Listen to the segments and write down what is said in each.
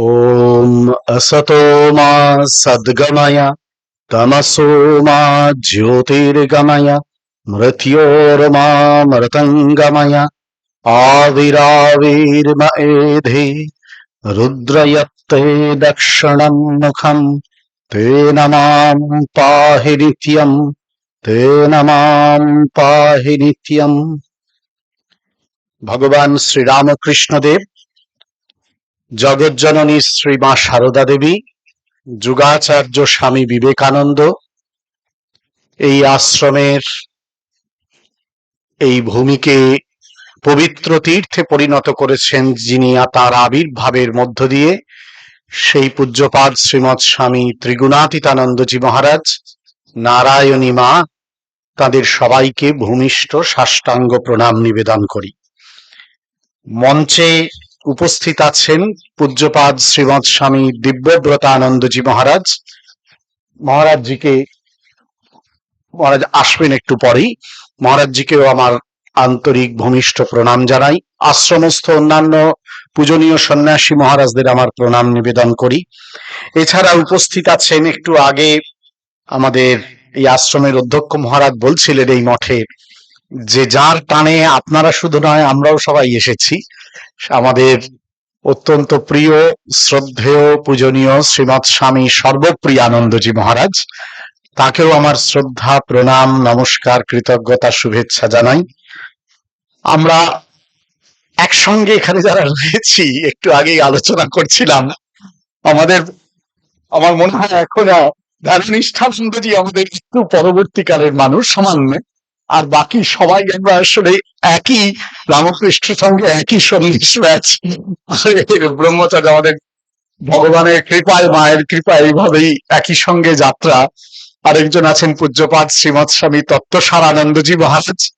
ॐ असतो मा सद्गमय तमसो मा ज्योतिर्गमय मृत्योर्मा मृतङ्गमय आविराविर्म एधि रुद्रयत्ते दक्षिणम् मुखम् तेन माम् पाहि नित्यम् तेन माम् पाहि नित्यम् भगवान् श्रीरामकृष्णदेव। জগজ্জননী শ্রী মা সারদা দেবী, যুগাচার্য স্বামী বিবেকানন্দ, এই আশ্রমের এই ভূমিকে পবিত্র তীর্থে পরিণত করেছেন যিনি তার আবির্ভাবের মধ্য দিয়ে, সেই পূজ্যপাদ শ্রীমৎ স্বামী ত্রিগুণাতীতানন্দজি মহারাজ, নারায়ণী মা, তাদের সবাইকে ভূমিষ্ঠ সাষ্টাঙ্গ প্রণাম নিবেদন করি। মঞ্চে উপস্থিত আছেন পূজ্যপাদ শ্রীমৎ স্বামী দিব্যব্রতানন্দজি মহারাজ। মহারাজজিকে মহারাজ আসবেন একটু পরেই। মহারাজজিকেও আমার আন্তরিক ভূমিষ্ঠ প্রণাম জানাই। আশ্রমস্থ অন্যান্য পূজনীয় সন্ন্যাসী মহারাজদের আমার প্রণাম নিবেদন করি। এছাড়া উপস্থিত আছেন একটু আগে আমাদের এই আশ্রমের অধ্যক্ষ মহারাজ বলছিলেন এই মঠে যে যার টানে আপনারা শুধু নয়, আমরাও সবাই এসেছি। আমাদের অত্যন্ত প্রিয়, শ্রদ্ধেয়, পূজনীয় শ্রীমৎ স্বামী সর্বপ্রিয় আনন্দজি মহারাজ, তাকেও আমার শ্রদ্ধা, প্রণাম, নমস্কার, কৃতজ্ঞতা, শুভেচ্ছা জানাই। আমরা একসঙ্গে এখানে যারা রয়েছি, একটু আগেই আলোচনা করছিলাম। আমাদের, আমার মনে হয় এখনও এখন ধ্যাননিষ্ঠানন্দজি আমাদের একটু পরবর্তীকালের মানুষ, সামান্য। আর বাকি সবাই আমরা আসলে একই রামকৃষ্ণ সঙ্গে একই সংমিশ্র আছি। ব্রহ্মচার্য আমাদের ভগবানের কৃপায় মায়ের কৃপায় এইভাবেই একই সঙ্গে যাত্রা। আরেকজন আছেন পূজ্যপাঠ শ্রীমৎ স্বামী তত্ত্বসারানন্দজি মহারাজ।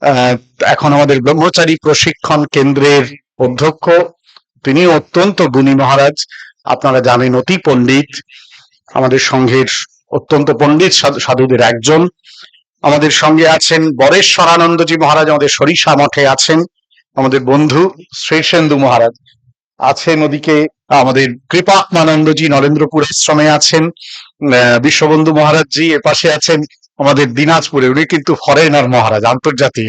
আহ, এখন আমাদের ব্রহ্মচারী প্রশিক্ষণ কেন্দ্রের অধ্যক্ষ। তিনি অত্যন্ত গুণী মহারাজ। আপনারা জানেন অতি পণ্ডিত। আমাদের সংঘের অত্যন্ত পণ্ডিত সাধু- সাধুদের একজন। আমাদের সঙ্গে আছেন বরেশ্বরানন্দজি মহারাজ, আমাদের সরিষা মঠে আছেন আমাদের বন্ধু শ্রেষেন্দু মহারাজ। আছেন ওদিকে আমাদের কৃপাত্মানন্দজি নরেন্দ্রপুর আশ্রমে আছেন বিশ্ববন্ধু মহারাজজি এর পাশে আছেন আমাদের দিনাজপুরে, উনি কিন্তু ফরেনার মহারাজ, আন্তর্জাতিক।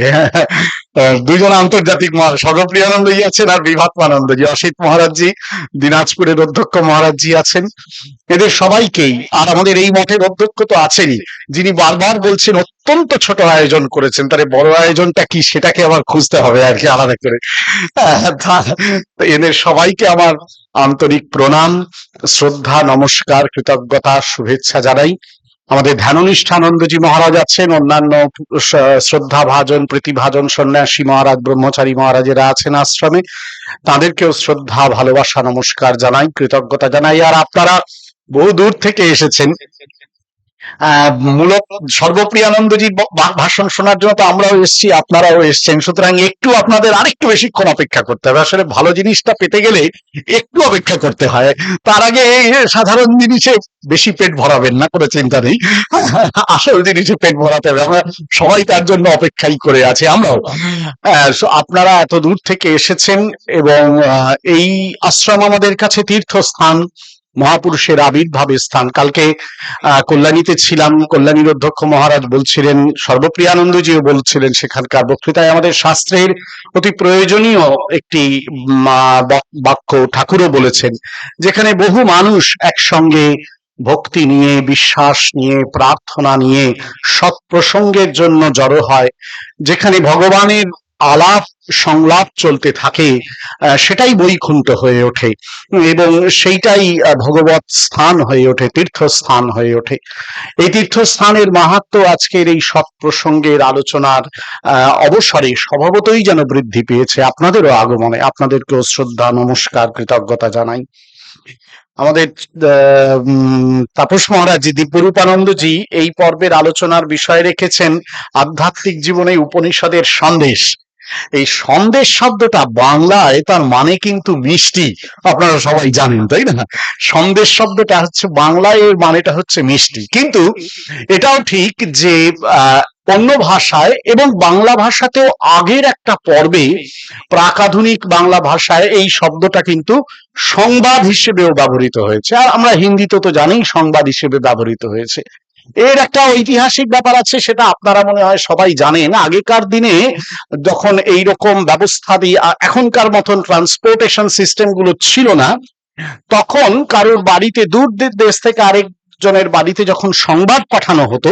দুজন আন্তর্জাতিক মহারাজ সর্বপ্রিয়ানন্দজি আছেন আর বিভাত্মানন্দজি অসিত মহারাজজি, দিনাজপুরের অধ্যক্ষ মহারাজজি আছেন। এদের সবাইকেই, আর আমাদের এই মঠের অধ্যক্ষ তো আছেনই, যিনি বারবার বলছেন, অত্যন্ত ছোট আয়োজন করেছেন। তাহলে বড় আয়োজনটা কি, সেটাকে আবার খুঁজতে হবে আর কি আলাদা করে। এদের সবাইকে আমার আন্তরিক প্রণাম, শ্রদ্ধা, নমস্কার, কৃতজ্ঞতা, শুভেচ্ছা জানাই। আমাদের ধ্যাননিষ্ঠানন্দজি মহারাজ আছেন, অন্যান্য শ্রদ্ধাভাজন শ্রদ্ধা ভাজন, প্রীতিভাজন, সন্ন্যাসী মহারাজ, ব্রহ্মচারী মহারাজেরা আছেন আশ্রমে। তাদেরকেও শ্রদ্ধা, ভালোবাসা, নমস্কার জানাই, কৃতজ্ঞতা জানাই। আর আপনারা বহু দূর থেকে এসেছেন। মূলত সর্বপ্রিয়ানন্দজির ভাষণ শোনার জন্য তো আমরাও এসেছি, আপনারাও এসেছেন। সুতরাং একটু আপনাদের আরেকটু বেশিক্ষণ অপেক্ষা করতে হবে। আসলে ভালো জিনিসটা পেতে গেলে একটু অপেক্ষা করতে হয়। তার আগে সাধারণ জিনিসে বেশি পেট ভরাবেন না, কোনো চিন্তা নেই। আসল জিনিসে পেট ভরাতে হবে। আমরা সবাই তার জন্য অপেক্ষাই করে আছি, আমরাও। আপনারা এত দূর থেকে এসেছেন এবং এই আশ্রম আমাদের কাছে তীর্থস্থান। মহাপুরুষের আবির্ভাবের স্থান। কালকে কল্যাণীতে ছিলাম, কল্যাণীর অধ্যক্ষ মহারাজ বলছিলেন, সর্বপ্রিয়ানন্দজিও বলছিলেন সেখানকার বক্তৃতায়, আমাদের শাস্ত্রের অতি প্রয়োজনীয় একটি বাক্য ঠাকুরও বলেছেন, যেখানে বহু মানুষ একসঙ্গে ভক্তি নিয়ে, বিশ্বাস নিয়ে, প্রার্থনা নিয়ে সৎ প্রসঙ্গের জন্য জড়ো হয়, যেখানে ভগবানের আলাপ, সংলাপ চলতে থাকে সেটাই বৈকুণ্ঠ হয়ে ওঠে। এবং সেইটাই ভগবত স্থান হয়ে ওঠে, তীর্থস্থান হয়ে ওঠে। এই তীর্থস্থানের মাহাত্ম আজকের এই সৎ প্রসঙ্গের আলোচনার অবসরে স্বভাবতই যেন বৃদ্ধি পেয়েছে। আপনাদেরও আগমনে, আপনাদেরকেও শ্রদ্ধা, নমস্কার, কৃতজ্ঞতা জানাই। আমাদের তাপস মহারাজ দিব্যরূপানন্দজি এই পর্বের আলোচনার বিষয় রেখেছেন আধ্যাত্মিক জীবনে উপনিষদের সন্দেশ। এই সন্দেশ শব্দটা বাংলায় তার মানে কিন্তু মিষ্টি। আপনারা সবাই জানেন, তাই না? সন্দেশ শব্দটা হচ্ছে বাংলায় এর মানেটা হচ্ছে মিষ্টি। কিন্তু এটাও ঠিক যে অন্য ভাষায় এবং বাংলা ভাষাতেও আগের একটা পর্বে প্রাকাধুনিক বাংলা ভাষায় এই শব্দটা কিন্তু সংবাদ হিসেবেও ব্যবহৃত হয়েছে। আর আমরা হিন্দিতে তো জানি, সংবাদ হিসেবে ব্যবহৃত হয়েছে। এর একটা ঐতিহাসিক ব্যাপার আছে, সেটা আপনারা মনে হয় সবাই জানেন। আগেকার দিনে যখন এই রকম ব্যবস্থা দিয়ে এখনকার মতন ট্রান্সপোর্টেশন সিস্টেমগুলো ছিল না, তখন কারোর বাড়িতে দূর দেশ থেকে আরেকজনের বাড়িতে যখন সংবাদ পাঠানো হতো,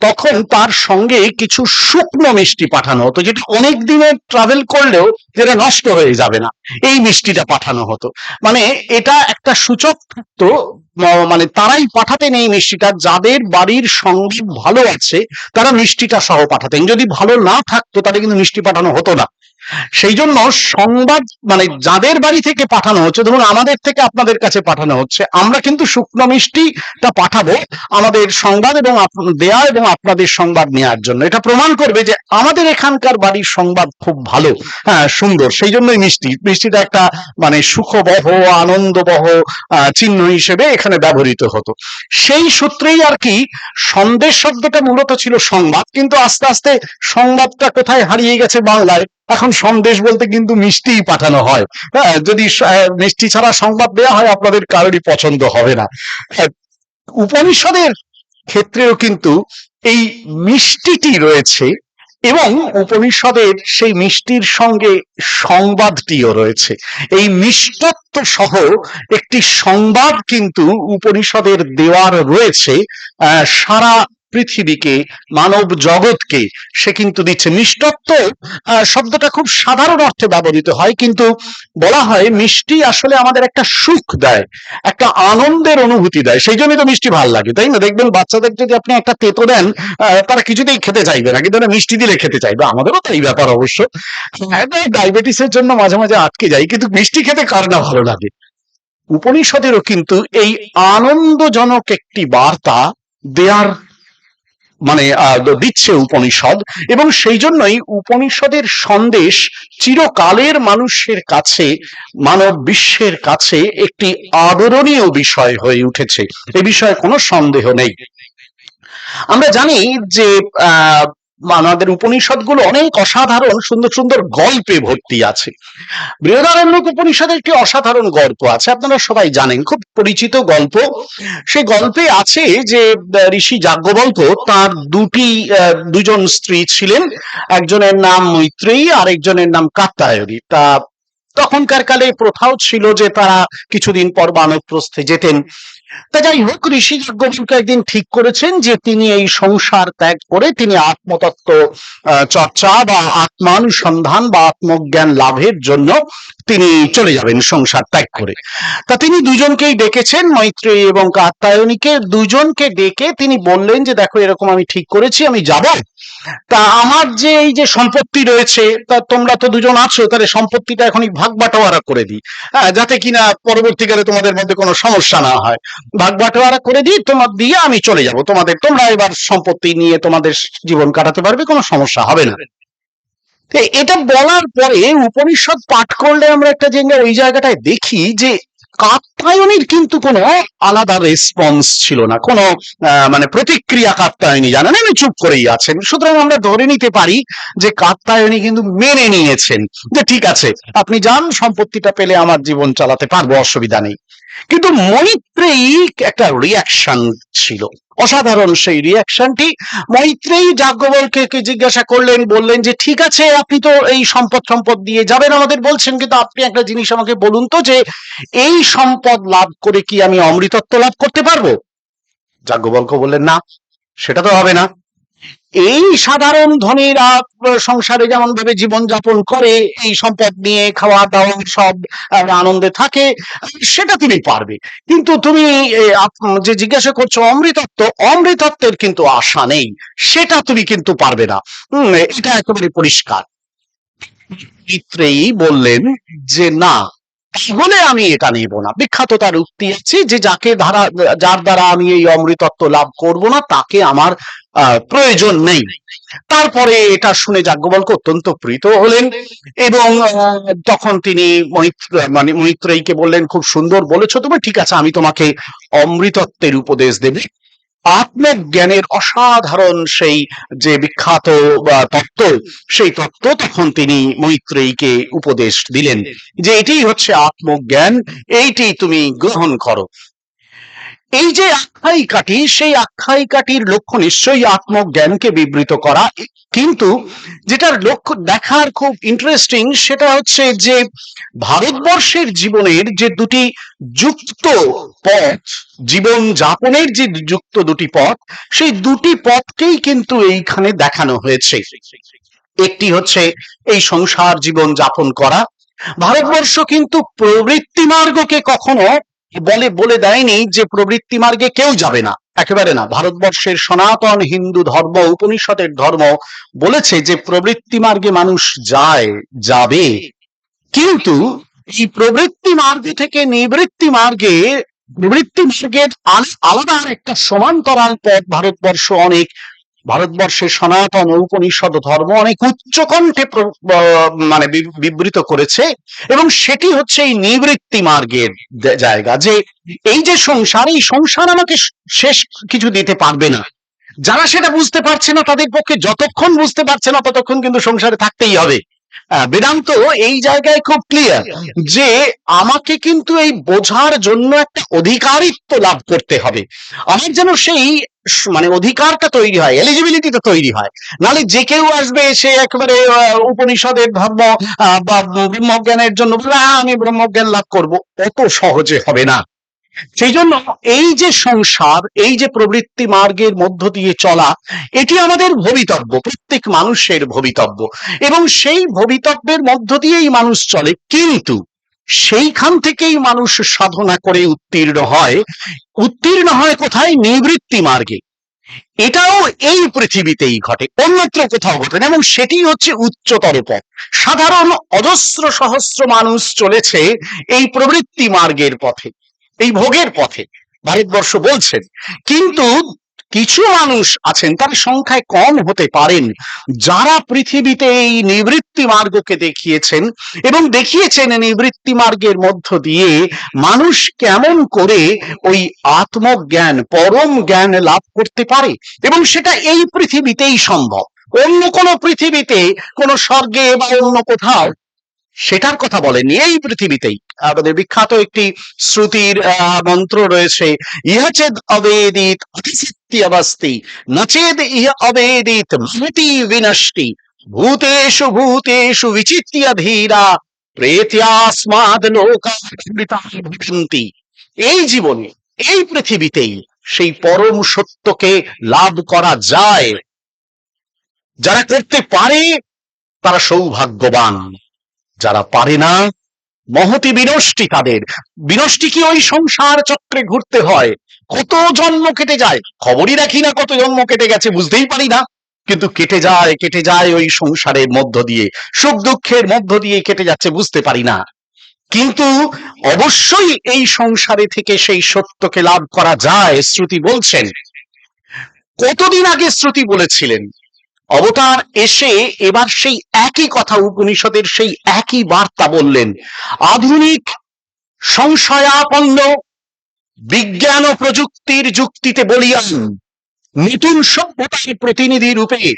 তখন তার সঙ্গে কিছু শুকনো মিষ্টি পাঠানো হতো, যেটা অনেক দিনের ট্রাভেল করলেও যেটা নষ্ট হয়ে যাবে না। এই মিষ্টিটা পাঠানো হতো। মানে এটা একটা সূচক তো মানে তারাই পাঠাতেন এই মিষ্টিটা। যাদের বাড়ির সঙ্গে ভালো আছে, তারা মিষ্টিটা সহ পাঠাতেন। যদি ভালো না থাকতো তাহলে কিন্তু মিষ্টি পাঠানো হতো না। সেই জন্য সংবাদ মানে যাদের বাড়ি থেকে পাঠানো হচ্ছে, ধরুন আমাদের থেকে আপনাদের কাছে পাঠানো হচ্ছে, আমরা কিন্তু শুকনো মিষ্টিটা পাঠাবো আমাদের সংবাদ এবং দেয়া এবং আপনাদের সংবাদ নেওয়ার জন্য। এটা প্রমাণ করবে যে আমাদের এখানকার বাড়ির সংবাদ খুব ভালো হ্যাঁ সুন্দর। সেই জন্যই মিষ্টি, মিষ্টিটা একটা মানে সুখবহ, আনন্দবহ চিহ্ন হিসেবে এখানে ব্যবহৃত হতো। সেই সূত্রেই আর কি সন্দেশ শব্দটা মূলত ছিল সংবাদ, কিন্তু আস্তে আস্তে সংবাদটা কোথায় হারিয়ে গেছে বাংলায় এখন সন্দেশ বলতে কিন্তু মিষ্টিই পাঠানো হয়। হ্যাঁ যদি মিষ্টি ছাড়া সংবাদ দেওয়া হয়, আপনাদের কারোরই পছন্দ হবে না। উপনিষদের ক্ষেত্রেও কিন্তু এই মিষ্টিটি রয়েছে এবং উপনিষদের সেই মিষ্টির সঙ্গে সংবাদটিও রয়েছে। এই মিষ্টত্ব সহ একটি সংবাদ কিন্তু উপনিষদের দেওয়ার রয়েছে সারা পৃথিবীকে, মানব জগৎকে, সে কিন্তু দিচ্ছে মিষ্টত্ব শব্দটা খুব সাধারণ অর্থে ব্যবহৃত হয়, কিন্তু বলা হয় মিষ্টি আসলে আমাদের একটা সুখ দেয়, একটা আনন্দের অনুভূতি দেয়। সেই জন্যই তো মিষ্টি ভালো লাগে, তাই না? দেখবেন বাচ্চাদের যদি আপনি একটা তেতো দেন তারা কিছুতেই খেতে চাইবে না, কিন্তু মিষ্টি দিলে খেতে চাইবে। আমাদেরও তাই ব্যাপার অবশ্য। ডায়াবেটিসের জন্য মাঝে মাঝে আটকে যাই, কিন্তু মিষ্টি খেতে কার না ভালো লাগে? উপনিষদেরও কিন্তু এই আনন্দজনক একটি বার্তা দেয়ার মানে দিচ্ছে উপনিষদ এবং সেই জন্যই উপনিষদের সন্দেশ চিরকালের মানুষের কাছে, মানব বিশ্বের কাছে একটি আদরণীয় বিষয় হয়ে উঠেছে। এ বিষয়ে কোনো সন্দেহ নেই। আমরা জানি যে আহ আমাদের উপনিষদগুলো অনেক অসাধারণ, সুন্দর সুন্দর গল্পে ভর্তি আছে। বৃহদারণ্যক উপনিষদের একটি অসাধারণ গল্প আছে, আপনারা সবাই জানেন, খুব পরিচিত গল্প। সে গল্পে আছে যে ঋষি যাজ্ঞবল্ক তার দুটি দুজন স্ত্রী ছিলেন। একজনের নাম মৈত্রেয়ী আর একজনের নাম কাত্তায়নী তা তখনকার কালে প্রথাও ছিল যে তারা কিছুদিন পর বানপ্রস্থে যেতেন। তা যাই হোক ঋষি যাজ্ঞবল্ক একদিন ঠিক করেছেন যে তিনি এই সংসার ত্যাগ করে তিনি আত্মতত্ত্ব চর্চা বা আত্মানুসন্ধান বা আত্মজ্ঞান লাভের জন্য তিনি চলে যাবেন সংসার ত্যাগ করে। তা তিনি দুজনকেই ডেকেছেন, মৈত্রেয়ী এবং কাত্তায়নীকে দুজনকে ডেকে তিনি বললেন যে, দেখো, এরকম আমি ঠিক করেছি, আমি যাব। তা আমার যে এই যে সম্পত্তি রয়েছে, তা তোমরা তো দুজন আছো, তাহলে সম্পত্তিটা এখনই ভাগ বাটোয়ারা করে দিই। হ্যাঁ যাতে কিনা পরবর্তীকালে তোমাদের মধ্যে কোনো সমস্যা না হয়। ভাগ বাটোয়ারা করে দিই তোমার দিয়ে আমি চলে যাব। তোমাদের তোমরা এবার সম্পত্তি নিয়ে তোমাদের জীবন কাটাতে পারবে কোনো সমস্যা হবে না। এটা বলার পরে উপনিষদ পাঠ করলে আমরা একটা জায়গা ওই জায়গাটায় দেখি যে কাত্তায়নীর কিন্তু কোনো আলাদা রেসপন্স ছিল না, কোনো মানে প্রতিক্রিয়া কাত্তায়নী। জানেন? উনি চুপ করেই আছেন। সুতরাং আমরা ধরে নিতে পারি যে কাত্তায়নী কিন্তু মেনে নিয়েছেন যে ঠিক আছে, আপনি যান, সম্পত্তিটা পেলে আমার জীবন চালাতে পারব, অসুবিধা নেই। কিন্তু মৈত্রেয়ী একটা রিয়াকশন ছিল। অসাধারণ সেই রিয়াকশনটি মৈত্রেয়ী যাজ্ঞবল্কে জিজ্ঞাসা করলেন, বললেন যে, ঠিক আছে, আপনি তো এই সম্পদ সম্পদ দিয়ে যাবেন আমাদের, বলছেন। কিন্তু আপনি একটা জিনিস আমাকে বলুন তো যে, এই সম্পদ লাভ করে কি আমি অমৃতত্ব লাভ করতে পারব? যাজ্ঞবল্ক বললেন, না, সেটা তো হবে না। এই সাধারণ ধনীরা সংসারে যেমন ভাবে জীবন যাপন করে, এই সম্পদ নিয়ে খাওয়া দাওয়া সব আনন্দে থাকে, সেটা তুমি পারবে। কিন্তু তুমি যে জিজ্ঞাসা করছ অমৃতত্ব, অমৃতত্বের কিন্তু আশা নেই, সেটা তুমি কিন্তু পারবে না। এটা একেবারে পরিষ্কার। বললেন যে, না তাহলে আমি এটা নেব না। বিখ্যাত তার উক্তি আছে যে যাকে ধারা, যার দ্বারা আমি এই অমৃতত্ব লাভ করব না, তাকে আমার প্রয়োজন নেই। তারপরে এটা শুনে যাজ্ঞবল্ক অত্যন্ত প্রীত হলেন এবং তখন তিনি মানে মৈত্রেয়ীকে বললেন, খুব সুন্দর বলেছ তুমি, ঠিক আছে, আমি তোমাকে অমৃতত্বের উপদেশ দেব। আত্মজ্ঞানের অসাধারণ সেই যে বিখ্যাত তত্ত্ব, সেই তত্ত্ব তখন তিনি মৈত্রেয়ীকে উপদেশ দিলেন যে এটাই হচ্ছে আত্মজ্ঞান, এইটি তুমি গ্রহণ করো। এই যে আখ্যায়িকাটি, সেই আখ্যায়িকাটির লক্ষ্য নিশ্চয়ই আত্মজ্ঞানকে বিবৃত করা। কিন্তু যেটার লক্ষ্য দেখার খুব ইন্টারেস্টিং সেটা হচ্ছে যে ভারতবর্ষের জীবনের যে দুটি যুক্ত পথ, জীবন যাপনের যে যুক্ত দুটি পথ, সেই দুটি পথকেই কিন্তু এইখানে দেখানো হয়েছে। একটি হচ্ছে এই সংসার জীবন যাপন করা। ভারতবর্ষ কিন্তু প্রবৃত্তি মার্গকে কখনো বলে বলে দেয়নি যে প্রবৃত্তি মার্গে কেউ যাবে না। একেবারে না। ভারতবর্ষের সনাতন হিন্দু ধর্ম, উপনিষদের ধর্ম বলেছে যে প্রবৃত্তি মার্গে মানুষ যায়, যাবে। কিন্তু এই প্রবৃত্তি মার্গে থেকে নিবৃত্তি মার্গে প্রবৃত্তি মার্গের আলাদা একটা সমান্তরাল পথ ভারতবর্ষ অনেক ভারতবর্ষের সনাতন উপনিষদ ধর্ম অনেক উচ্চকণ্ঠে কণ্ঠে মানে বিবৃত করেছে এবং সেটি হচ্ছে এই নিবৃত্তি মার্গের জায়গা যে এই যে সংসার, এই সংসার আমাকে শেষ কিছু দিতে পারবে না। যারা সেটা বুঝতে পারছে না, তাদের পক্ষে যতক্ষণ বুঝতে পারছে না, ততক্ষণ কিন্তু সংসারে থাকতেই হবে। বেদান্ত এই জায়গায় খুব ক্লিয়ার যে আমাকে কিন্তু এই বোঝার জন্য একটা অধিকারিত্ব লাভ করতে হবে। আমার যেন সেই মানে অধিকারটা তৈরি হয় এলিজিবিলিটিটা তৈরি হয়। নাহলে যে কেউ আসবে সে একবারে উপনিষদের ধর্ম আহ, বা ব্রহ্মজ্ঞানের জন্য "আহ, আমি ব্রহ্মজ্ঞান লাভ করব। অত সহজে হবে না। সেই জন্য এই যে সংসার, এই যে প্রবৃত্তি মার্গের মধ্য দিয়ে চলা, এটি আমাদের ভবিতব্য, প্রত্যেক মানুষের ভবিতব্য। এবং সেই ভবিতব্যের মধ্য দিয়েই মানুষ চলে। কিন্তু সেইখান থেকেই মানুষ সাধনা করে উত্তীর্ণ হয়। উত্তীর্ণ হয় কোথায়? নিবৃত্তি মার্গে। এটাও এই পৃথিবীতেই ঘটে, অন্যত্র কোথাও ঘটে না। এবং সেটি হচ্ছে উচ্চতর পথ। সাধারণ অজস্র সহস্র মানুষ চলেছে এই প্রবৃত্তি মার্গের পথে। এই ভোগের পথে। ভারতবর্ষ বলছেন, কিন্তু কিছু মানুষ আছেন, তার সংখ্যায় কম হতে পারেন, যারা পৃথিবীতে এই নিবৃত্তি মার্গকে দেখিয়েছেন এবং দেখিয়েছেন নিবৃত্তি মার্গের মধ্য দিয়ে মানুষ কেমন করে ওই আত্মজ্ঞান, পরম জ্ঞান লাভ করতে পারে এবং সেটা এই পৃথিবীতেই সম্ভব। অন্য কোনো পৃথিবীতে কোনো স্বর্গে বা অন্য কোথাও সেটার কথা বলেনি এই পৃথিবীতেই। আমাদের বিখ্যাত একটি শ্রুতির মন্ত্র রয়েছে, ইহা চেদ অবেদিত অতিসিদ্ধি অবস্তি নচেদ ইহ অবেদিত মহতি বিনষ্টি, ভূতেষু ভূতেষু বিচিত্য ধীরা প্রেত্যাস্মাদ লোকা ভবন্তি। এই জীবনে, এই পৃথিবীতেই সেই পরম সত্যকে লাভ করা যায়। যারা করতে পারে, তারা সৌভাগ্যবান। যারা পারে না মহতি বিনষ্টি তাদের। বিনষ্টি কি ওই সংসার চক্রে ঘুরতে হয়? কত জন্ম কেটে যায়? খবরই রাখি না কত জন্ম কেটে গেছে, বুঝতেই পারি না। কিন্তু কেটে যায় কেটে যায় ওই সংসারের মধ্য দিয়ে। সুখ দুঃখের মধ্য দিয়ে কেটে যাচ্ছে, বুঝতে পারি না। কিন্তু অবশ্যই এই সংসারে থেকে সেই সত্যকে লাভ করা যায়, শ্রুতি বলছেন। কতদিন আগে শ্রুতি বলেছিলেন? অবতার এসে এবার সেই একই কথা উপনিষদের সেই একই বার্তা বললেন। আধুনিক সংশয়াপন্ন বিজ্ঞান ও প্রযুক্তির যুক্তিতে বলিয়ান নতুন সভ্যতার প্রতিনিধি রূপে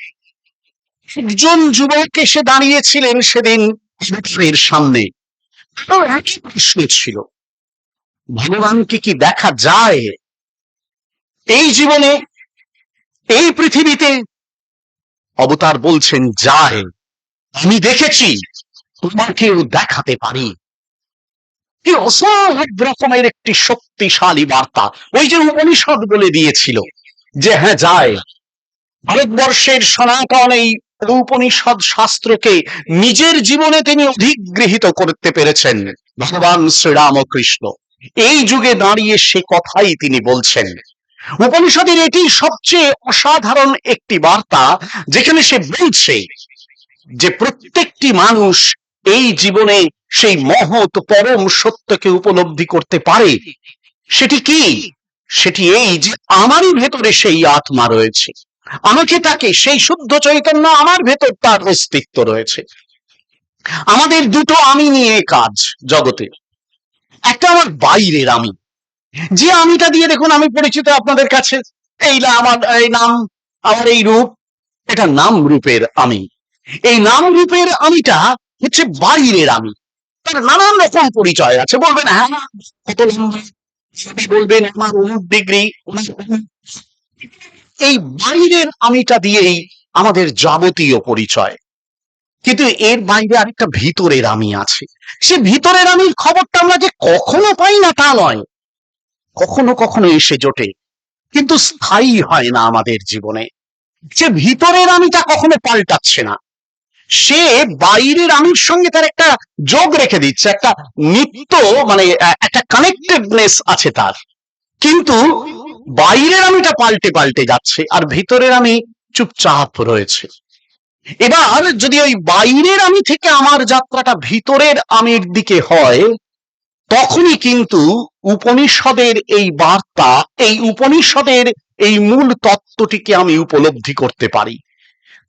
একজন যুবক এসে দাঁড়িয়েছিলেন সেদিন অবতারের সামনে। একই প্রশ্ন ছিল, ভগবানকে কি দেখা যায়? এই জীবনে, এই পৃথিবীতে অবতার বলছেন যায় আমি দেখেছি তোমাকেও দেখাতে পারি। কি অসম্ভব রকমের একটি শক্তিশালী বার্তা। ওই যে উপনিষদ বলে দিয়েছিল যে হ্যাঁ যায় ভারতবর্ষের সনাতন এই উপনিষদ শাস্ত্রকে নিজের জীবনে তিনি অধিগৃহীত করতে পেরেছেন ভগবান শ্রীরামকৃষ্ণ। এই যুগে দাঁড়িয়ে সে কথাই তিনি বলছেন। উপনিষদের এটি সবচেয়ে অসাধারণ একটি বার্তা, যেখানে সে বলছে যে প্রত্যেকটি মানুষ এই জীবনে সেই মহৎ পরম সত্যকে উপলব্ধি করতে পারে। সেটি কি? সেটি এই যে আমারই ভেতরে সেই আত্মা রয়েছে। আমাকে তাকে সেই শুদ্ধ চৈতন্য আমার ভেতর তার অস্তিত্ব রয়েছে। আমাদের দুটো আমি নিয়ে কাজ জগতে। একটা আমার বাইরের আমি। যে আমিটা দিয়ে দেখুন আমি পরিচিত আপনাদের কাছে, এই আমার, এই নাম, আমার এই রূপ, এটা নাম রূপের আমি। এই নাম রূপের আমিটা হচ্ছে বাহিরের আমি। তার নানান রকম পরিচয় আছে। বলবেন হ্যাঁ কত বলবেন, আমার অমুক ডিগ্রি এই বাইরের আমিটা দিয়েই আমাদের যাবতীয় পরিচয়। কিন্তু এর বাইরে আরেকটা ভিতরের আমি আছে। সে ভিতরের আমির খবরটা আমরা যে কখনো পাই না তা নয়। কখনো কখনো এসে জোটে। কিন্তু স্থায়ী হয় না আমাদের জীবনে। যে ভিতরের আমিটা কখনো পাল্টাচ্ছে না। সে বাইরের আমির সঙ্গে তার একটা যোগ রেখে দিচ্ছে, একটা নিত্য মানে একটা কানেক্টেডনেস আছে তার। কিন্তু বাইরের আমিটা পাল্টে পাল্টে যাচ্ছে আর ভিতরের আমি চুপচাপ রয়েছে। এবার যদি ওই বাইরের আমি থেকে আমার যাত্রাটা ভিতরের আমির দিকে হয় তখনই কিন্তু উপনিষদের এই বার্তা, এই উপনিষদের এই মূল তত্ত্বটিকে আমি উপলব্ধি করতে পারি।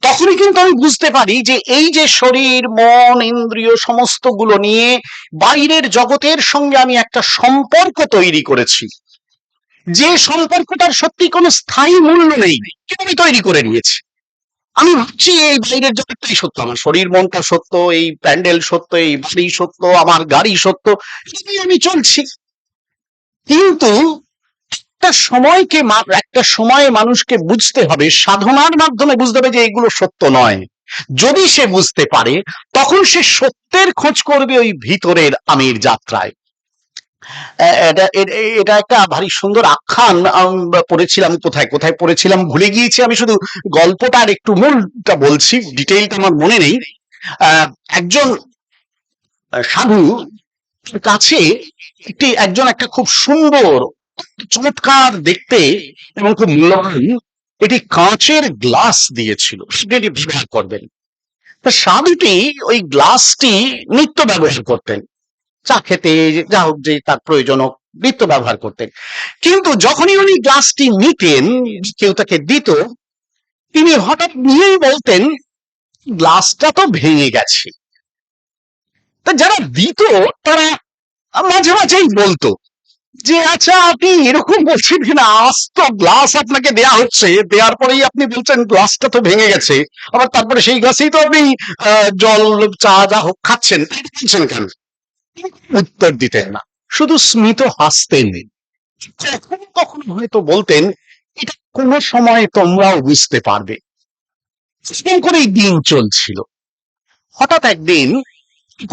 তখনই কিন্তু আমি বুঝতে পারি যে এই যে শরীর, মন, ইন্দ্রিয় সমস্তগুলো নিয়ে বাইরের জগতের সঙ্গে আমি একটা সম্পর্ক তৈরি করেছি। যে সম্পর্কটার সত্যি কোনো স্থায়ী মূল্য নেই কিন্তু আমি তৈরি করে নিয়েছি। আমি ভাবছি এই বাইরের জগৎটাই সত্য, আমার শরীর মনটা সত্য, এই প্যান্ডেল সত্য, এই বাড়ি সত্য, আমার গাড়ি সত্য আমি চলছি। কিন্তু একটা সময়কে একটা সময়ে মানুষকে বুঝতে হবে, সাধনার মাধ্যমে বুঝতে হবে যে এগুলো সত্য নয়। যদি সে বুঝতে পারে, তখন সে সত্যের খোঁজ করবে ওই ভিতরের আমির যাত্রায়। এটা একটা ভারী সুন্দর আখ্যান পড়েছিলাম কোথায় কোথায় পড়েছিলাম ভুলে গিয়েছি। আমি শুধু গল্পটা আর একটু মূলটা বলছি ডিটেইলটা আমার মনে নেই। একজন সাধু কাছে একটি, একজন একটা খুব সুন্দর, চমৎকার দেখতে এবং খুব মূল্যবান এটি কাঁচের গ্লাস দিয়েছিল। সেটি ব্যবহার করবেন। তা সাধুটি ওই গ্লাসটি নিত্য ব্যবহার করতেন। চা খেতে, যা হোক যে তার প্রয়োজন হোক নিত্য ব্যবহার করতেন। কিন্তু যখনই উনি গ্লাসটি নিতেন, কেউ তাকে দিত, তিনি হঠাৎ নিয়েই বলতেন, গ্লাসটা তো ভেঙে গেছে। তা যারা দিত, তারা মাঝে মাঝেই বলতো যে আচ্ছা আপনি এরকম বলছেন কিনা? আস্ত গ্লাস আপনাকে দেয়া হচ্ছে। দেওয়ার পরেই আপনি বলছেন গ্লাসটা তো ভেঙে গেছে। আবার তারপরে সেই গ্লাসেই তো আপনি জল, চা যা হোক খাচ্ছেন। বলছেন কেন? উত্তর দিতেন না। শুধু স্মিত হাসতেন। কখনো কখনো হয়তো বলতেন, এটা কোনো সময় তোমরাও বুঝতে পারবে। করেই দিন চলছিল। হঠাৎ একদিন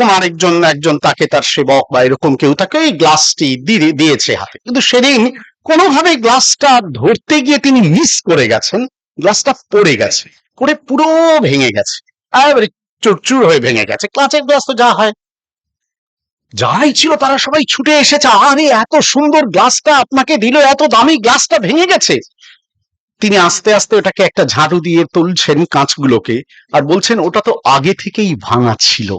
আরেকজন, একজন তাকে তার সেবক বা এরকম কেউ তাকে ওই গ্লাসটি দিয়ে দিয়েছে হাতে। কিন্তু সেদিন কোনোভাবে গ্লাসটা ধরতে গিয়ে তিনি মিস করে গেছেন। গ্লাসটা পড়ে গেছে। পড়ে পুরো ভেঙে গেছে। একেবারে চুরচুর হয়ে ভেঙে গেছে। ক্লাচের গ্লাস তো যা হয়। যাই ছিল তারা সবাই ছুটে এসেছে। আরে, এত সুন্দর গ্লাসটা আপনাকে দিল, এত দামি গ্লাসটা ভেঙে গেছে। তিনি আস্তে আস্তে ওটাকে একটা ঝাড়ু দিয়ে তুলছেন কাঁচগুলোকে আর বলছেন, ওটা তো আগে থেকেই ভাঙা ছিল।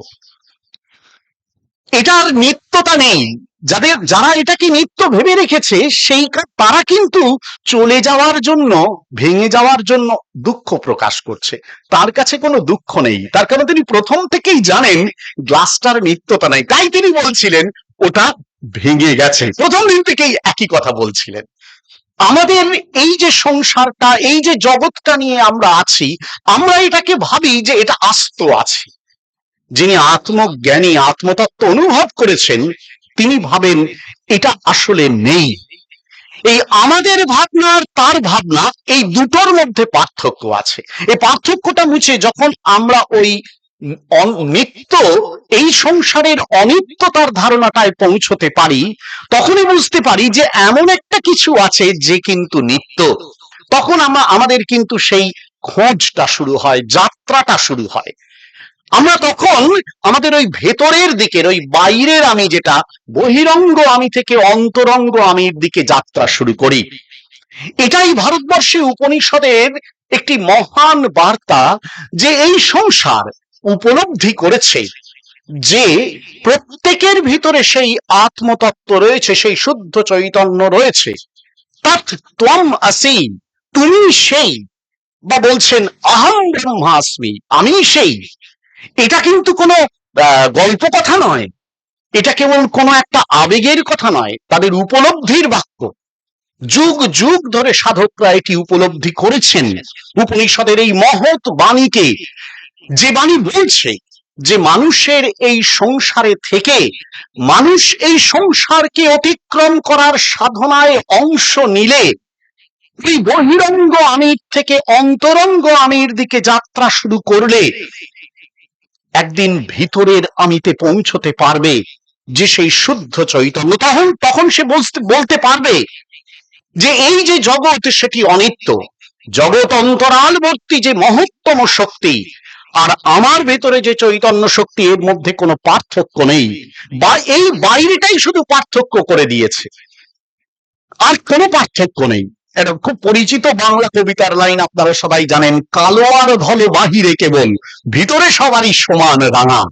এটার নিত্যতা নেই। যাদের, যারা এটাকে নিত্য ভেবে রেখেছে, সেই তারা কিন্তু চলে যাওয়ার জন্য, ভেঙে যাওয়ার জন্য দুঃখ প্রকাশ করছে। তার কাছে কোনো দুঃখ নেই। তার কারণ তিনি প্রথম থেকেই জানেন, গ্লাসটার নিত্যতা নাই। তাই তিনি বলছিলেন, ওটা ভেঙে গেছে। প্রথম দিন থেকেই একই কথা বলছিলেন। আমাদের এই যে সংসারটা, এই যে জগৎটা নিয়ে আমরা আছি, আমরা এটাকে ভাবি যে এটা আস্ত আছে। যিনি আত্মজ্ঞানী, আত্মতত্ত্ব অনুভব করেছেন তিনি ভাবেন, এটা আসলে নেই। এই আমাদের ভাবনা আর তার ভাবনা, এই দুটোর মধ্যে পার্থক্য আছে। এই পার্থক্যটা মুছে যখন আমরা ওই নিত্য, এই সংসারের অনিত্যতার ধারণাটায় পৌঁছতে পারি, তখনই বুঝতে পারি যে এমন একটা কিছু আছে যে কিন্তু নিত্য। তখন আমরা আমাদের কিন্তু সেই খোঁজটা শুরু হয়, যাত্রাটা শুরু হয়। আমরা তখন আমাদের ওই ভেতরের দিকের, ওই বাইরের আমি যেটা, বহিরঙ্গ আমি থেকে অন্তরঙ্গ আমির দিকে যাত্রা শুরু করি। এটাই ভারতবর্ষে উপনিষদের একটি মহান বার্তা যে এই সংসার উপলব্ধি করেছে, যে প্রত্যেকের ভিতরে সেই আত্মতত্ত্ব রয়েছে, সেই শুদ্ধ চৈতন্য রয়েছে। তৎ আসি তুমি সেই, বা বলছেন, আহম ব্রহ্মাস্মি, আমি সেই। এটা কিন্তু কোনো গল্প কথা নয়। এটা কেবল কোনো একটা আবেগের কথা নয়, তাদের উপলব্ধির বাক্য। যুগ যুগ ধরে সাধকরা এটি উপলব্ধি করেছেন। উপনিষদের এই মহৎ বাণীকে যে বাণী বলছে যে মানুষের এই সংসারে থেকে মানুষ এই সংসারকে অতিক্রম করার সাধনায় অংশ নিলে এই বহিরঙ্গ আমির থেকে অন্তরঙ্গ আমির দিকে যাত্রা শুরু করলে একদিন ভিতরের আমিতে পৌঁছতে পারবে যে সেই শুদ্ধ চৈতন্য, তখন তখন সে বলতে বলতে পারবে যে এই যে জগৎ, সেটি অনিত্য। জগৎ অন্তরালবর্তী যে মহত্তম শক্তি, আর আমার ভেতরে যে চৈতন্য শক্তি, এর মধ্যে কোনো পার্থক্য নেই। বা, এই বাইরেটাই শুধু পার্থক্য করে দিয়েছে। আর কোনো পার্থক্য নেই। খুব পরিচিত বাংলা কবিতার লাইন আপনারা সবাই জানেন কালো আর ধলো বাহিরে কেবল, ভিতরে সবারই সমান রাঙা।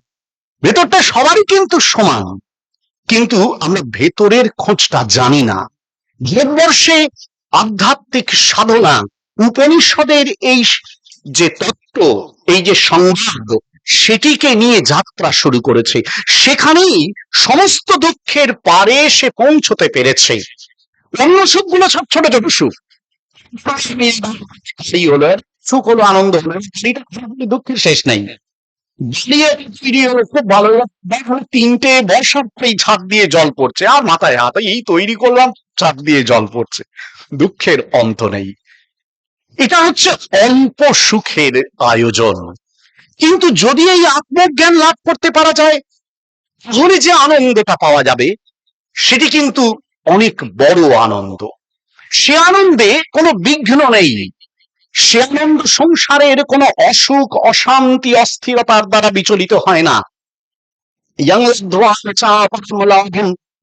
ভেতরটা সবারই কিন্তু সমান। কিন্তু আমরা ভেতরের খোঁজটা জানি না। ভারতবর্ষে আধ্যাত্মিক সাধনা, উপনিষদের এই যে তত্ত্ব, এই যে সংবাদ, সেটিকে নিয়ে যাত্রা শুরু করেছে। সেখানেই সমস্ত দুঃখের পারে সে পৌঁছতে পেরেছে। অন্য সুখগুলো সব ছোট ছোট সুখ। সেই হলো সুখ হলো আনন্দ হলো। দুঃখের শেষ নাই। খুব ভালো দেখো তিনটে বর্ষার এই ছাদ দিয়ে জল পড়ছে। আর মাথায় হাত, এই তৈরি করলাম, ছাদ দিয়ে জল পড়ছে। দুঃখের অন্ত নেই। এটা হচ্ছে অল্প সুখের আয়োজন। কিন্তু যদি এই আত্মজ্ঞান লাভ করতে পারা যায়, তাহলে যে আনন্দটা পাওয়া যাবে, সেটি কিন্তু অনেক বড় আনন্দ। সে আনন্দে কোনো বিঘ্ন নেই। সে আনন্দ সংসারের কোনো অসুখ, অশান্তি, অস্থিরতার দ্বারা বিচলিত হয় না।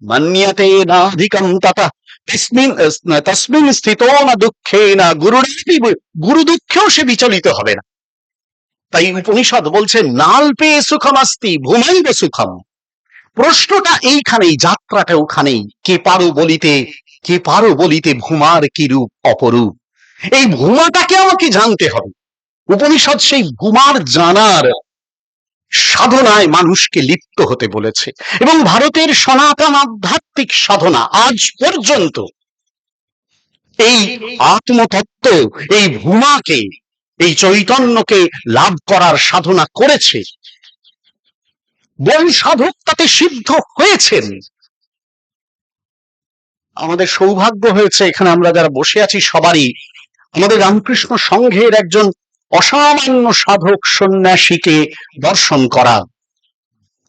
মন্যতে নাধিকম তথা তসমিন তসমিন স্থিত না দুঃখে না গুরুরাপি গুরু দুঃখেও সে বিচলিত হবে না। তাই উপনিষদ বলছে, নাল পেয়ে সুখম আস্তি ভূমাইব সুখম। প্রশ্নটা এইখানেই, যাত্রাটা ওখানেই। কে পারো বলিতে, কে পারো বলিতে ভূমার কি রূপ অপরূপ? এই ভূমাটাকে আমাকে জানতে হবে। উপনিষদ সেই ভূমার জানার সাধনায় মানুষকে লিপ্ত হতে বলেছে এবং ভারতের সনাতন আধ্যাত্মিক সাধনা আজ পর্যন্ত এই আত্মতত্ত্ব, এই ভূমাকে, এই চৈতন্যকে লাভ করার সাধনা করেছে। বহু সাধক তাতে সিদ্ধ হয়েছেন। আমাদের সৌভাগ্য হয়েছে, এখানে আমরা যারা বসে আছি সবারই। আমাদের রামকৃষ্ণ সংঘের একজন অসামান্য সাধক সন্ন্যাসীকে দর্শন করা।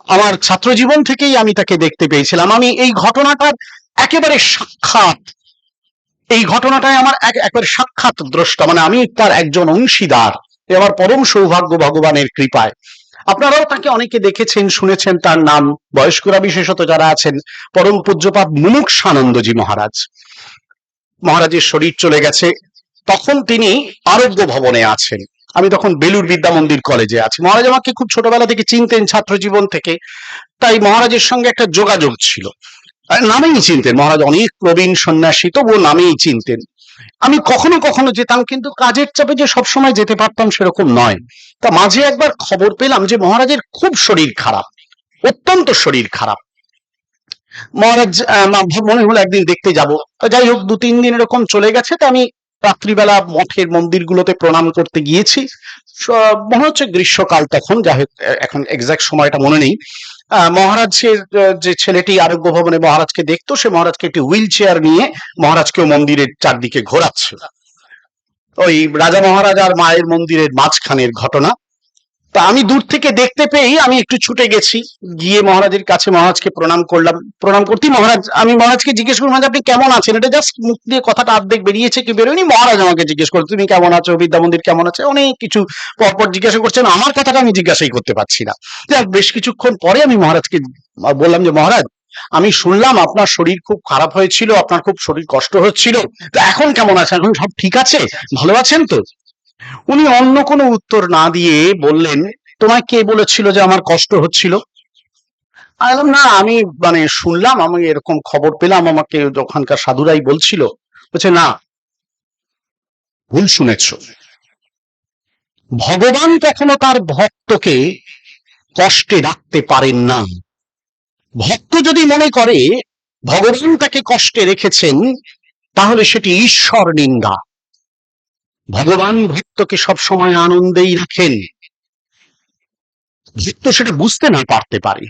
আমার ছাত্র জীবন থেকেই আমি তাকে দেখতে পেয়েছিলাম। আমি এই ঘটনাটার একেবারে সাক্ষাৎ, এই ঘটনাটায় আমার এক- একবারে সাক্ষাৎ দ্রষ্টা। মানে আমি তার একজন অংশীদার, এ আমার পরম সৌভাগ্য ভগবানের কৃপায়। আপনারাও তাকে অনেকে দেখেছেন, শুনেছেন, তার নাম, বয়স্করা বিশেষত যারা আছেন, পরম পূজ্যপাত মুমুক্ষানন্দজি মহারাজ। মহারাজের শরীর চলে গেছে। তখন তিনি আরোগ্য ভবনে আছেন। আমি তখন বেলুর বিদ্যা মন্দির কলেজে আছি। মহারাজ আমাকে খুব ছোটবেলা থেকে চিনতেন ছাত্র জীবন থেকে। তাই মহারাজের সঙ্গে একটা যোগাযোগ ছিল। নামেই চিনতেন। মহারাজ অনেক প্রবীণ সন্ন্যাসী, তবুও নামেই চিনতেন। আমি কখনো কখনো যেতাম, কিন্তু কাজের চাপে যে সবসময় যেতে পারতাম সেরকম নয়। তা মাঝে একবার খবর পেলাম যে মহারাজের খুব শরীর খারাপ, অত্যন্ত শরীর খারাপ। মহারাজ মনে হলো একদিন দেখতে যাব। তো যাই হোক, দু তিন দিন এরকম চলে গেছে, তা আমি রাত্রিবেলা মঠের মন্দিরগুলোতে প্রণাম করতে গিয়েছি। মনে হচ্ছে গ্রীষ্মকাল তখন, যাই হোক এখন এক্সাক্ট সময়টা মনে নেই। মহারাজের যে ছেলেটি আরোগ্য ভবনে মহারাজকে দেখতো, সে মহারাজকে একটি হুইল চেয়ার নিয়ে মহারাজকেও মন্দিরের চারদিকে ঘোরাচ্ছে ওই রাজা মহারাজ আর মায়ের মন্দিরের মাঝখানের ঘটনা তা আমি দূর থেকে দেখতে পেয়েই আমি একটু ছুটে গেছি। গিয়ে মহারাজের কাছে মহারাজকে প্রণাম করলাম। প্রণাম করতে মহারাজ, আমি মহারাজকে জিজ্ঞেস করলাম আপনি কেমন আছেন? এটা জাস্ট মুখ দিয়ে কথাটা অর্ধেক বেরিয়েছে কি বেরোয়নি। মহারাজ আমাকে জিজ্ঞেস করল, তুমি কেমন আছো? বিদ্যা মন্দির কেমন আছে? অনেক কিছু পরপর জিজ্ঞাসা করছেন। আমার কথাটা আমি জিজ্ঞাসাই করতে পারছি না। বেশ কিছুক্ষণ পরে আমি মহারাজকে বললাম যে, মহারাজ, আমি শুনলাম আপনার শরীর খুব খারাপ হয়েছিল, আপনার খুব শরীর কষ্ট হচ্ছিল। তো এখন কেমন আছে এখন সব ঠিক আছে? ভালো আছেন তো? উনি অন্য কোনো উত্তর না দিয়ে বললেন, তোমায় কে বলেছিল যে আমার কষ্ট হচ্ছিল? না, আমি মানে শুনলাম, আমি এরকম খবর পেলাম, আমাকে ওখানকার সাধুরাই বলছিল। বলছে, না, ভুল শুনেছ। ভগবান কখনো তার ভক্তকে কষ্টে রাখতে পারেন না। ভক্ত যদি মনে করে, ভগবান তাকে কষ্টে রেখেছেন, তাহলে সেটি ঈশ্বর নিন্দা। ভগবান ভক্তকে সবসময় আনন্দেই রাখেন। ভক্ত সেটা বুঝতে না পারতে পারে।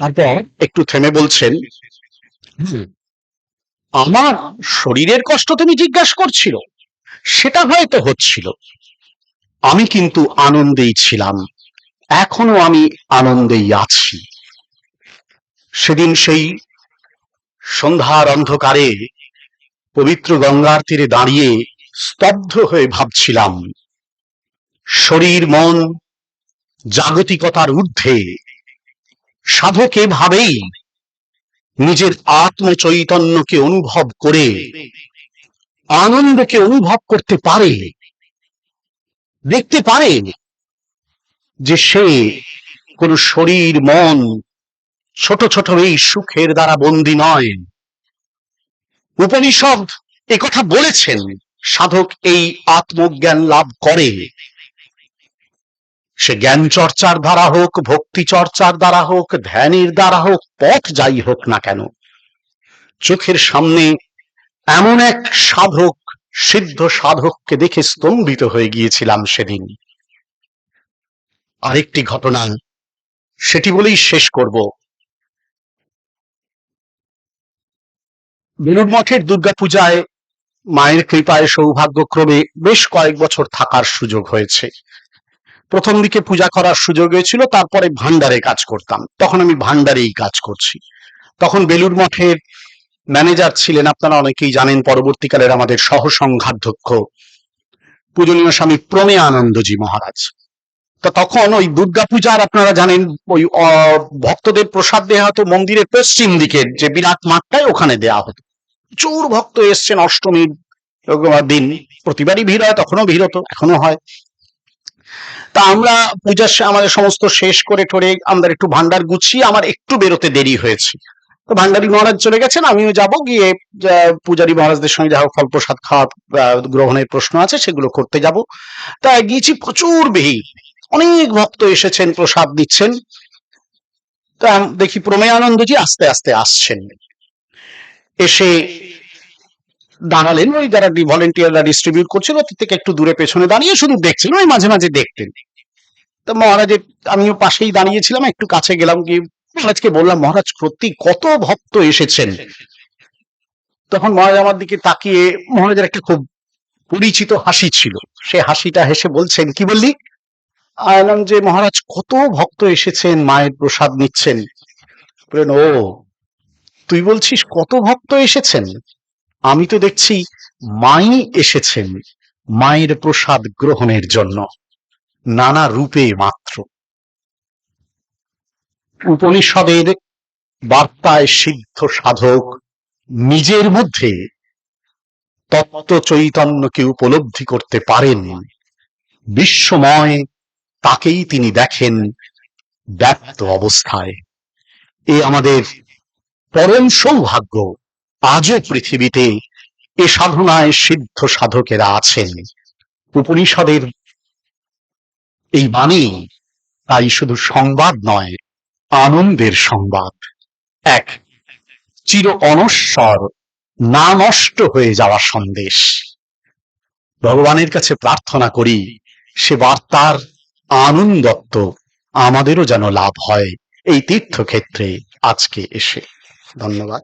তারপর একটু থেমে বলছেন আমার শরীরের কষ্ট তুমি জিজ্ঞাসা করছিল, সেটা হয়তো হচ্ছিল। আমি কিন্তু আনন্দেই ছিলাম, এখনও আমি আনন্দেই আছি। সেদিন সেই সন্ধ্যার অন্ধকারে পবিত্র গঙ্গার তীরে দাঁড়িয়ে স্তব্ধ হয়ে ভাবছিলাম, শরীর, মন, জাগতিকতার ঊর্ধ্বে সাধক এভাবেই নিজের আত্ম চৈতন্যকে অনুভব করে, আনন্দকে অনুভব করতে পারে, দেখতে পারে যে সে কোন শরীর, মন ছোট ছোট এই সুখের দ্বারা বন্দী নয়। উপনিষদ কথা বলেছেন, সাধক এই আত্মজ্ঞান লাভ করে। সে জ্ঞান চর্চার দ্বারা হোক, ভক্তি চর্চার দ্বারা হোক, ধ্যানের দ্বারা হোক, পথ যাই হোক না কেন, চোখের সামনে এমন এক সাধক, সিদ্ধ সাধককে দেখে স্তম্ভিত হয়ে গিয়েছিলাম সেদিন। আরেকটি ঘটনা, সেটি বলেই শেষ করব। বেলুর মঠের দুর্গাপূজায় মায়ের কৃপায় সৌভাগ্যক্রমে বেশ কয়েক বছর থাকার সুযোগ হয়েছে। প্রথম দিকে পূজা করার সুযোগ হয়েছিল, তারপরে ভান্ডারে কাজ করতাম। তখন আমি ভান্ডারেই কাজ করছি। তখন বেলুর মঠের ম্যানেজার ছিলেন, আপনারা অনেকেই জানেন, পরবর্তীকালের আমাদের সহসংঘাধ্যক্ষ। পূজনীয় স্বামী প্রমে আনন্দজি মহারাজ। তো তখন ওই দুর্গা পূজার আপনারা জানেন, ওই ভক্তদের প্রসাদ দেওয়া হতো মন্দিরের পশ্চিম দিকের যে বিরাট মাঠটায় ওখানে দেওয়া হতো। প্রচুর ভক্ত এসছেন অষ্টমীর দিন। প্রতিবারই ভিড় হয়, তখনও ভিড় হতো এখনও হয়। তা আমরা পূজার আমাদের সমস্ত শেষ করে ঠরে আমাদের একটু ভান্ডার গুছিয়ে আমার একটু বেরোতে দেরি হয়েছে। তো ভান্ডারী মহারাজ চলে গেছেন, আমিও যাব গিয়ে পূজারী মহারাজদের সঙ্গে যা হোক ফল প্রসাদ খাওয়া গ্রহণের প্রশ্ন আছে, সেগুলো করতে যাব। তা গিয়েছি প্রচুর ভিড়। অনেক ভক্ত এসেছেন, প্রসাদ দিচ্ছেন। তা দেখি প্রমেয় আনন্দজি আস্তে আস্তে আসছেন। এসে দাঁড়ালেন, ওই যারা ভলেন্টিয়াররা ডিস্ট্রিবিউট করছিল, ওদের থেকে একটু দূরে পেছনে দাঁড়িয়ে শুধু দেখছিল ওই মাঝে মাঝে দেখতেন। তো মহারাজের আমিও পাশেই দাঁড়িয়েছিলাম, একটু কাছে গেলাম, গিয়ে মহারাজকে বললাম, মহারাজ, সত্যি কত ভক্ত এসেছেন? তখন মহারাজ আমার দিকে তাকিয়ে মহারাজের একটা খুব পরিচিত হাসি ছিল। সে হাসিটা হেসে বলছেন, কি বললি? আলাম যে মহারাজ কত ভক্ত এসেছেন, মায়ের প্রসাদ নিচ্ছেন। বললেন, ও, তুই বলছিস কত ভক্ত এসেছেন? আমি তো দেখছি মাই এসেছেন মায়ের প্রসাদ গ্রহণের জন্য, নানা রূপে মাত্র। উপনিষদের বার্তায় সিদ্ধ সাধক নিজের মধ্যে তত্ত্ব চৈতন্যকে উপলব্ধি করতে পারেন। বিশ্বময় তাকেই তিনি দেখেন ব্যক্ত অবস্থায়। এ আমাদের পরম সৌভাগ্য আজও পৃথিবীতে এ সাধনায় সিদ্ধ সাধকেরা আছেন। উপনিষদের এই বাণী তাই শুধু সংবাদ নয়, আনন্দের সংবাদ। এক, চির অনশ্বর, না নষ্ট হয়ে যাওয়া সন্দেশ। ভগবানের কাছে প্রার্থনা করি, সে বার্তার আনন্দত্ব আমাদেরও যেন লাভ হয় এই তীর্থক্ষেত্রে আজকে এসে। ধন্যবাদ।